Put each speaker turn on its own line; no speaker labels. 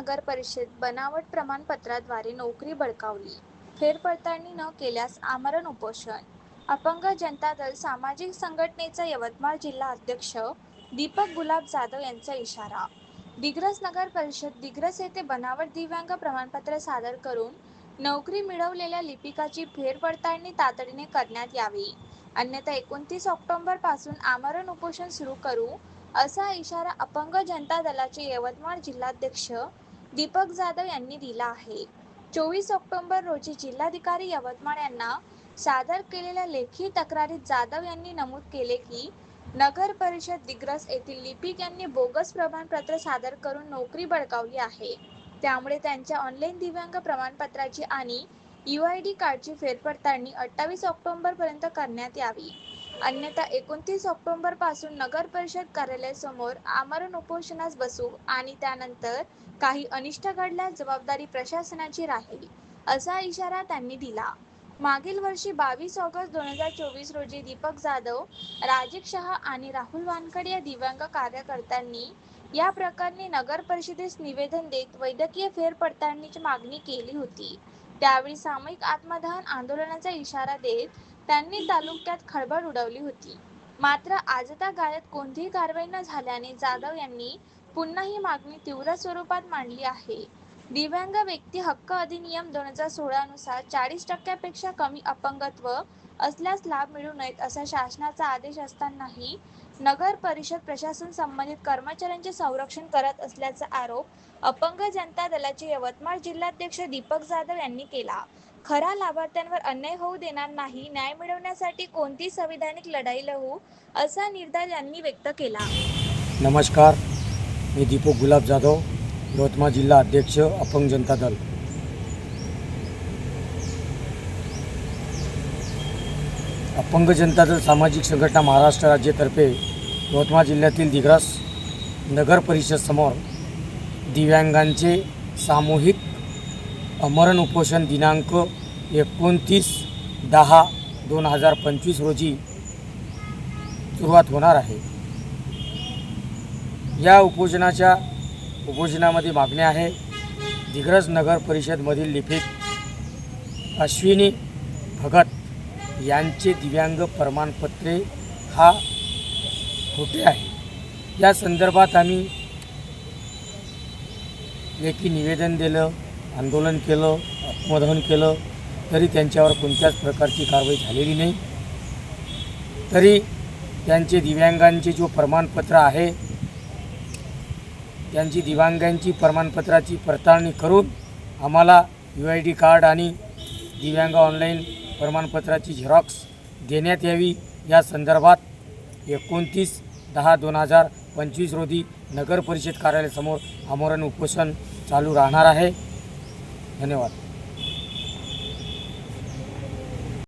नगर परिषद बनावट प्रमाणपत्राद्वारे नोकरी बळकावली फेरपडताळणी न केल्यास आमरण उपोषण. अपंग जनता दल सामाजिक संघटनेचा यवतमाळ जिल्हा अध्यक्ष दीपक गुलाब जाधव यांचा इशारा. दिग्रस नगर परिषद दिग्रस येथे बनावट दिव्यांग प्रमाणपत्र सादर करून नोकरी मिळवलेल्या लिपिकाची फेरपडताळणी तातडीने करण्यात यावी. अन्यथा एकोणतीस ऑक्टोबरपासून आमरण उपोषण सुरू करू असा इशारा अपंग जनता दलाचे यवतमाळ जिल्हाध्यक्ष दीपक जाधव यांनी दिला आहे. चोवीस ऑक्टोबर रोजी जिल्हाधिकारी यवतमाळ यांना सादर केलेल्या लेखी तक्रारीत जाधव यांनी नमूद केले की नगर परिषद दिग्रस येथील लिपिक यांनी बोगस प्रमाणपत्र सादर करून नोकरी बळकावली आहे. त्यामुळे त्यांच्या ऑनलाईन दिव्यांग प्रमाणपत्राची आणि यू आय डी कार्डची फेरपडताळणी अठ्ठावीस ऑक्टोबर पर्यंत करण्यात यावी. अन्यथा एकोणतीस ऑक्टोबरपासून नगर परिषद कार्यालयासमोर आमरण उपोषणास बसू आणि त्यानंतर काही अनिष्ट घडल्यास जबाबदारी प्रशासनाची राहील असा इशारा त्यांनी दिला. मागील वर्षी बावीस ऑगस्ट दोन हजार चोवीस रोजी दीपक जाधव राजीव शहा आणि राहुल वानकड या दिव्यांग कार्यकर्त्यांनी या प्रकरणी नगर परिषदेस निवेदन देत वैद्यकीय फेरपडताळणीची मागणी केली होती. त्यावेळी सामूहिक आत्मदहन आंदोलनाचा इशारा देत त्यांनी तालुक्यात खळबळ उडवली होती. मात्र आजतागायत कोणतीही कारवाई न झाल्याने जाधव यांनी पुन्हा ही मागणी तीव्र स्वरूपात मांडली आहे. दिव्यांग व्यक्ती हक्क अधिनियम दोन हजार सोळा नुसार चाळीस टक्क्यापेक्षा कमी अपंगत्व असल्यास लाभ मिळू नयेत असा शासनाचा आदेश असतानाही नगर परिषद प्रशासन संबंधित कर्मचाऱ्यांचे संरक्षण करत असल्याचा आरोप अपंग जनता दलाचे यवतमाळ जिल्हाध्यक्ष दीपक जाधव यांनी केला. खरा लाभार्थ्यांवर अन्याय होऊ देणार नाही न्याय मिळवण्यासाठी कोणती संविधानिक लढाई लढू असा निर्धार यांनी व्यक्त केला.
नमस्कार मी दीपक गुलाब जाधव यवतमाळ जिल्हा अध्यक्ष अपंग जनता दल. अपंग जनता दल सामाजिक संघटना महाराष्ट्र राज्यातर्फे यवतमाळ जिल्ह्यातील दिग्रस नगर परिषद समोर दिव्यांगांचे सामूहिक अमरण उपोषण दिनांक एकोणतीस दहा दोन हजार पंचवीस रोजी सुरुवात होणार आहे. या उपोषणाच्या उपोषणामध्ये मागणी आहे. दिग्रज नगर परिषदमधील लिपिक अश्विनी भगत यांचे दिव्यांग प्रमाणपत्रे हा खोटे आहे. या संदर्भात आम्ही लेखी निवेदन दिलं आंदोलन केलं आत्मदहन केलं तरी त्यांच्यावर कोणत्याच प्रकारची कारवाई झालेली नाही. तरी त्यांचे दिव्यांगांचे जो प्रमाणपत्र आहे त्यांची दिव्यांगांची प्रमाणपत्राची पडताळणी करून आम्हाला यू आय डी कार्ड आणि दिव्यांग ऑनलाईन प्रमाणपत्राची झेरॉक्स देण्यात यावी. या संदर्भात एकोणतीस दहा दोन हजार पंचवीस रोजी नगर परिषद कार्यालयासमोर आमरण उपोषण चालू राहणार आहे. धन्यवाद.